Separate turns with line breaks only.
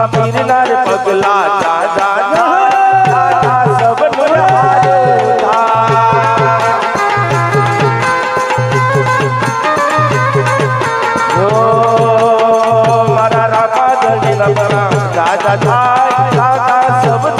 બાબા પીરના રે પગલા દાદા દાદા સબનો હારે ઉધા મારા રાખા દળીના બરા દાદા દાદા, સબનો